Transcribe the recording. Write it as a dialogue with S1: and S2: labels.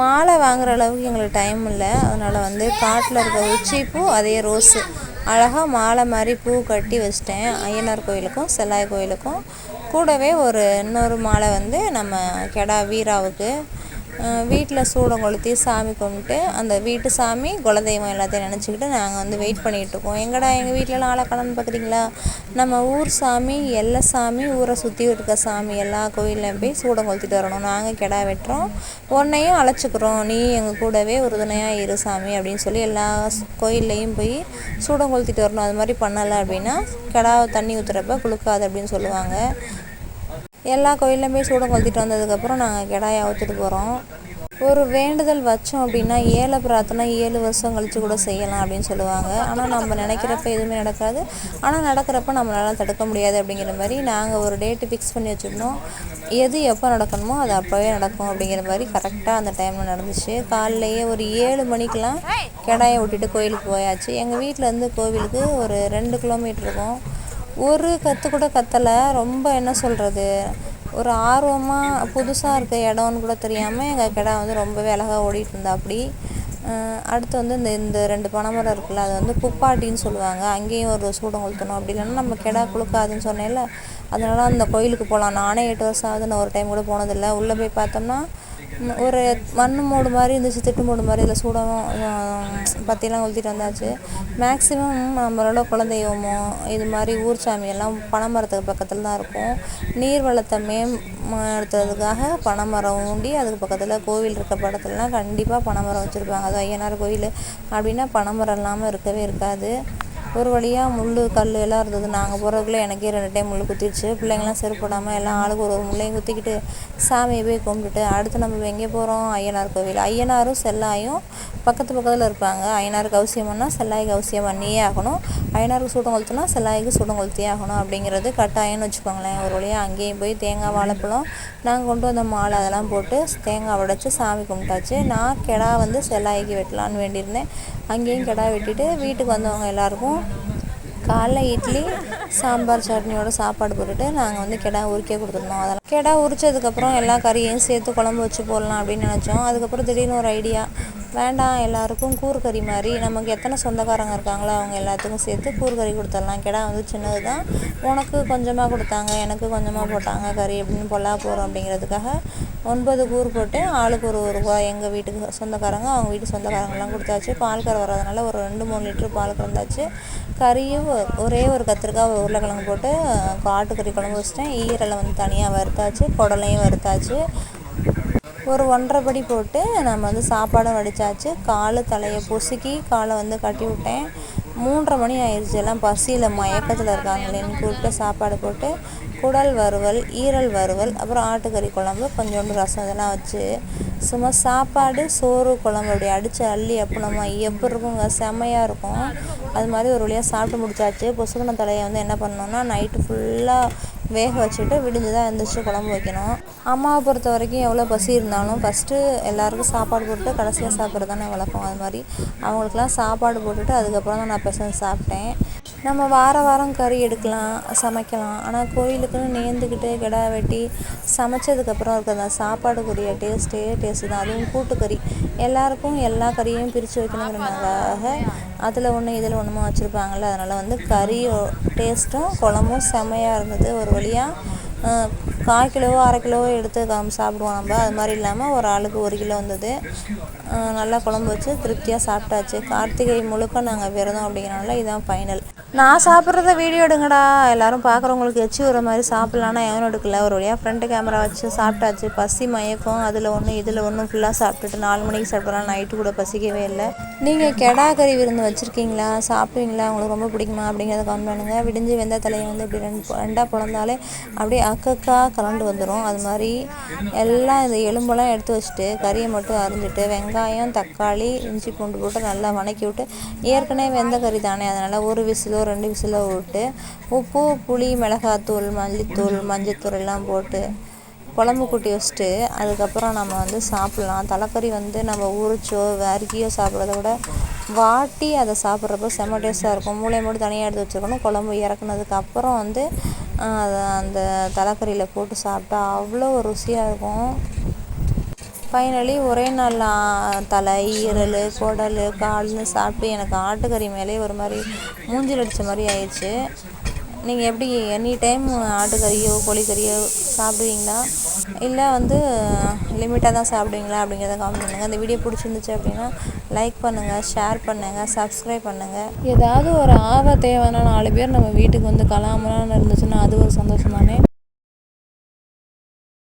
S1: மாலை வாங்குற அளவுக்கு எங்களுக்கு டைம் இல்லை. அதனால் வந்து காட்டில் இருக்க உச்சிப்பூ அதே ரோஸு அழகாக மாலை மாதிரி பூ கட்டி வச்சிட்டேன். ஐயனார் கோயிலுக்கும் செல்லாய் கோயிலுக்கும். கூடவே ஒரு இன்னொரு மாலை வந்து நம்ம கெடா வீராவுக்கு வீட்டில் சூடம் கொளுத்தி சாமி கும்பிட்டு அந்த வீட்டு சாமி குலதெய்வம் எல்லாத்தையும் நினச்சிக்கிட்டு நாங்கள் வந்து வெயிட் பண்ணிகிட்ருக்கோம். எங்கடா எங்கள் வீட்டிலலாம் ஆளக்கானன்னு பார்க்குறீங்களா நம்ம ஊர் சாமி எல்லா சாமி ஊரை சுற்றி இருக்க சாமி எல்லா கோயிலையும் போய் சூடம் கொளுத்திட்டு வரணும். நாங்கள் கெடா வெட்டுறோம். உன்னையும் அழைச்சிக்கிறோம். நீ எங்கள் கூடவே உறுதுணையாக இரு சாமி அப்படின்னு சொல்லி எல்லா கோயில்லையும் போய் சூடம் கொளுத்திட்டு வரணும். அது மாதிரி பண்ணலை அப்படின்னா கெடாவை தண்ணி ஊற்றுறப்ப குளுக்காது அப்படின்னு சொல்லுவாங்க. எல்லா கோயில்லையும் போய் சூடம் கொளுத்திட்டு வந்ததுக்கப்புறம் நாங்கள் கிடாயை அவுத்துட்டு போகிறோம் ஒரு வேண்டுதல் வச்சோம் அப்படின்னா ஏழை பிரார்த்தனை ஏழு வருஷம் கழித்து கூட செய்யலாம் அப்படின்னு சொல்லுவாங்க. ஆனால் நம்ம நினைக்கிறப்ப எதுவுமே நடக்காது. ஆனால் நடக்கிறப்ப நம்மளால் தடுக்க முடியாது அப்படிங்கிற மாதிரி நாங்கள் ஒரு டேட்டு ஃபிக்ஸ் பண்ணி வச்சுருந்தோம். எது எப்போ நடக்கணுமோ அது அப்போவே நடக்கும் அப்படிங்கிற மாதிரி கரெக்டாக அந்த டைமில் நடந்துச்சு. காலைலையே ஒரு ஏழு மணிக்கெலாம் கிடாயை விட்டுட்டு கோயிலுக்கு போயாச்சு. எங்கள் வீட்டிலேருந்து கோவிலுக்கு ஒரு ரெண்டு கிலோமீட்டர் இருக்கும். ஒரு கற்று கூட கத்தலை. ரொம்ப என்ன சொல்கிறது ஒரு ஆர்வமாக புதுசாக இருக்க இடம்னு கூட தெரியாமல் எங்கள் கிடா வந்து ரொம்பவே அழகாக ஓடிட்டு இருந்தா அப்படி அடுத்து வந்து இந்த இந்த ரெண்டு பனைமரம் இருக்குல்ல அது வந்து புப்பாட்டின்னு சொல்லுவாங்க. அங்கேயும் ஒரு சூடம் கொளுத்தணும். அப்படி இல்லைன்னா நம்ம கிடா குளுக்காதுன்னு சொன்னேன்ல அதனால அந்த கோயிலுக்கு போகலாம் நானே எட்டு வருஷம் ஆகுது நான் ஒரு டைம் கூட போனதில்லை. உள்ளே போய் பார்த்தோம்னா ஒரு மண் மூடு மாதிரி இருந்துச்சு திட்டு மூடு மாதிரி இதில் சூடம் பற்றிலாம் கொளுத்திட்டு வந்தாச்சு. மேக்ஸிமம் நம்மளோட குலதெய்வமோ இது மாதிரி ஊர் சாமி எல்லாம் பனைமரத்துக்கு பக்கத்தில் தான் இருக்கும். நீர் வளத்தை மேம்படுத்துறதுக்காக பனைமரம் ஊண்டி அதுக்கு பக்கத்தில் கோவில் இருக்க படத்துலலாம் கண்டிப்பாக பனைமரம் வச்சுருப்பாங்க. அது ஐயனார் கோயில். அப்படின்னா பனைமரம் இல்லாமல் இருக்கவே இருக்காது. ஒரு வழியாக முள் கல் எல்லாம் இருந்தது. நாங்கள் போகிறதுக்குள்ளே எனக்கே ரெண்டு டைம் முள் குத்திடுச்சு. பிள்ளைங்களாம் செருப்படாமல் எல்லாம் ஆளுக்கு ஒரு ஒரு முள்ளையும் குத்திக்கிட்டு சாமியை போய் கும்பிட்டுட்டு அடுத்து நம்ம எங்கே போகிறோம் ஐயனார் கோவில். ஐயனாரும் செல்லாயும் பக்கத்து பக்கத்தில் இருப்பாங்க. ஐயனாருக்கு அவசியம்னா செல்லாய்க்கு அவசியம் பண்ணியே ஆகணும். ஐயனாருக்கு சூடம் கொளுத்துனா செல்லாய்க்கு சூடம் கொளுத்தியே ஆகணும் அப்படிங்கிறது கட்டாயம்னு வச்சுக்கோங்களேன். ஒரு வழியாக அங்கேயும் போய் தேங்காய் வாழைப்பழம் நாங்கள் கொண்டு வந்த மாலை அதெல்லாம் போட்டு தேங்காய் உடச்சி சாமி கும்பிட்டாச்சு. நான் கிடா வந்து செல்லாய்க்கு வெட்டலான்னு வேண்டியிருந்தேன். அங்கேயும் கிடா வெட்டிட்டு வீட்டுக்கு வந்தவங்க எல்லாருக்கும் காலைல இட்லி சாம்பார் சட்னியோட சாப்பாடு போட்டுட்டு நாங்கள் வந்து கெடா உரிக்க கொடுத்துருந்தோம். அதெல்லாம் கெடா உரிச்சதுக்கப்புறம் எல்லா கறியும் சேர்த்து குழம்பு வச்சு போடலாம் அப்படின்னு நினச்சோம். அதுக்கப்புறம் திடீர்னு ஒரு ஐடியா வேண்டாம் எல்லாருக்கும் கூறு கறி மாதிரி. நமக்கு எத்தனை சொந்தக்காரங்க இருக்காங்களோ அவங்க எல்லாத்துக்கும் சேர்த்து கூறு கறி கொடுத்துடலாம். கெடா வந்து சின்னது தான் உனக்கு கொஞ்சமாக கொடுத்தாங்க எனக்கு கொஞ்சமாக போட்டாங்க கறி அப்படின்னு பொல்லா போகிறோம் அப்படிங்கிறதுக்காக ஒன்பது கூறு போட்டு ஆளுக்கு ஒரு ஒரு ரூபா எங்கள் வீட்டுக்கு சொந்தக்காரங்க அவங்க வீட்டு சொந்தக்காரங்கெல்லாம் கொடுத்தாச்சு. பால் கரை வர்றதுனால ஒரு ரெண்டு மூணு லிட்ரு பால் கறந்தாச்சு. கறியும் ஒரே ஒரு கத்திரிக்காய் உருளைக்கிழங்கு போட்டு ஆட்டுக்கறி குழம்பு வச்சிட்டேன். ஈரலை வந்து தனியாக வறுத்தாச்சு குடலையும் வறுத்தாச்சு. ஒரு ஒன்றரை படி போட்டு நம்ம வந்து சாப்பாடும் வடித்தாச்சு கால் தலையை பொசுக்கி காலை வந்து கட்டி விட்டேன். மூன்றரை மணி ஆயிடுச்சு எல்லாம் பசியில் மயக்கத்தில் இருக்காங்களேன்னு கூப்பிட்டு சாப்பாடு போட்டு குடல் வறுவல் ஈரல் வறுவல் அப்புறம் ஆட்டுக்கறி குழம்பு கொஞ்சோண்டு ரசம் இதெல்லாம் வச்சு சும்மா சாப்பாடு சோறு குழம்பு அப்படி அடித்து அள்ளி எப்படினோமா எப்படி இருக்குங்க? செம்மையாக இருக்கும். அது மாதிரி ஒரு வழியாக சாப்பிட்டு முடிச்சாச்சு. பொசுக்கின தலையை வந்து என்ன பண்ணோன்னா நைட்டு ஃபுல்லாக வேக வச்சுட்டு விடிஞ்சு தான் எழுந்திரிச்சு குழம்பு வைக்கணும். அம்மாவை பொறுத்த வரைக்கும் எவ்வளோ பசி இருந்தாலும் ஃபஸ்ட்டு எல்லாருக்கும் சாப்பாடு போட்டு கடைசியாக சாப்பிட்றது தானே வளர்ப்போம் அது மாதிரி அவங்களுக்குலாம் சாப்பாடு போட்டுட்டு அதுக்கப்புறம் தான் நான் பெசஞ்சு சாப்பிட்டேன். நம்ம வார வாரம் கறி எடுக்கலாம் சமைக்கலாம். ஆனால் கோயிலுக்குன்னு நேர்ந்துக்கிட்டு கிடா வெட்டி சமைச்சதுக்கப்புறம் இருக்க அந்த சாப்பாடுக்குரிய டேஸ்ட்டே டேஸ்ட்டு தான் அதுவும் கூட்டுக்கறி. எல்லாருக்கும் எல்லா கறியும் பிரித்து வைக்கணுங்கிறதுக்காக அதில் ஒன்று இதில் ஒன்றுமா வச்சுருப்பாங்கள்ல அதனால் வந்து கறி டேஸ்ட்டும் குழம்பும் செம்மையாக இருந்தது. ஒரு வழியாக கால் கிலோவோ அரை கிலோவோ எடுத்து கம் சாப்பிடுவோம் நம்ம. அது மாதிரி இல்லாமல் ஒரு ஆளுக்கு ஒரு கிலோ வந்தது. நல்லா குழம்பு வச்சு திருப்தியாக சாப்பிட்டாச்சு. கார்த்திகை முழுக்க நாங்கள் விரதம் அப்படிங்கிறனால இதுதான் ஃபைனல் நான் சாப்பிட்றத வீடியோ எடுங்கடா. எல்லாரும் பார்க்குறவங்களுக்கு எச்சி வர மாதிரி சாப்பிட்லான்னா எவனும் எடுக்கல. ஒரு வழியாக ஃப்ரண்ட் கேமரா வச்சு சாப்பிட்டாச்சு. பசி மயக்கம். அதில் ஒன்று இதில் ஒன்றும் ஃபுல்லாக சாப்பிட்டுட்டு நாலு மணிக்கு சாப்பிட்றான். நைட்டு கூட பசிக்கவே இல்லை. நீங்கள் கெடா கறி விருந்து வச்சுருக்கீங்களா? சாப்பிடுவீங்களா? உங்களுக்கு ரொம்ப பிடிக்குமா? அப்படிங்கிறத கமெண்ட் பண்ணுங்கள் விடிஞ்சு வெந்த தலையை வந்து இப்படி ரெண்டு ரெண்டாக பிறந்தாலே அப்படியே அக்கக்கா கலண்டு வந்துடும் அது மாதிரி எல்லாம் இந்த எலும்பெல்லாம் எடுத்து வச்சுட்டு கறியை மட்டும் அரிஞ்சிட்டு வெங்காயம் தக்காளி இஞ்சி பூண்டு போட்டு நல்லா வணக்கி விட்டு ஏற்கனவே வெந்த கறி தானே அதனால் ஒரு விசிலோ ரெண்டு விசிலோ விட்டு உப்பு புளி மிளகாத்தூள் மல்லித்தூள் மஞ்சத்தூள் எல்லாம் போட்டு குழம்பு கூட்டி வச்சுட்டு அதுக்கப்புறம் நம்ம வந்து சாப்பிட்லாம். தலைக்கறி வந்து நம்ம உரிச்சோ வறுக்கியோ சாப்பிட்றத விட வாட்டி அதை சாப்பிட்றப்ப செம்ம டேஸ்ட்டாக இருக்கும். மூளையை மட்டும் தனியாக எடுத்து வச்சுருக்கணும். குழம்பு இறக்குனதுக்கு அப்புறம் வந்து அதை அந்த தலைக்கறியில் போட்டு சாப்பிட்டா அவ்வளோ ருசியாக இருக்கும். ஃபைனலி ஒரே நாள் தலை ஈரல் குடல் கால்னு சாப்பிட்டு எனக்கு ஆட்டுக்கறி மேலே ஒரு மாதிரி மூஞ்சில் அடித்த மாதிரி ஆயிடுச்சு. நீங்கள் எப்படி எனி டைம் ஆட்டுக்கறியோ கோழிக்கறியோ சாப்பிடுவீங்களா? இல்லை வந்து லிமிட்டாக தான் சாப்பிடுவீங்களா? அப்படிங்கிறத கமெண்ட் பண்ணுங்கள் இந்த வீடியோ பிடிச்சிருந்துச்சு அப்படின்னா லைக் பண்ணுங்கள் ஷேர் பண்ணுங்கள் சப்ஸ்கிரைப் பண்ணுங்கள் ஏதாவது ஒரு ஆவ தேவைன்னா நாலு பேர் நம்ம வீட்டுக்கு வந்து கலாமலான்னு இருந்துச்சுன்னா அது ஒரு சந்தோஷம் தானே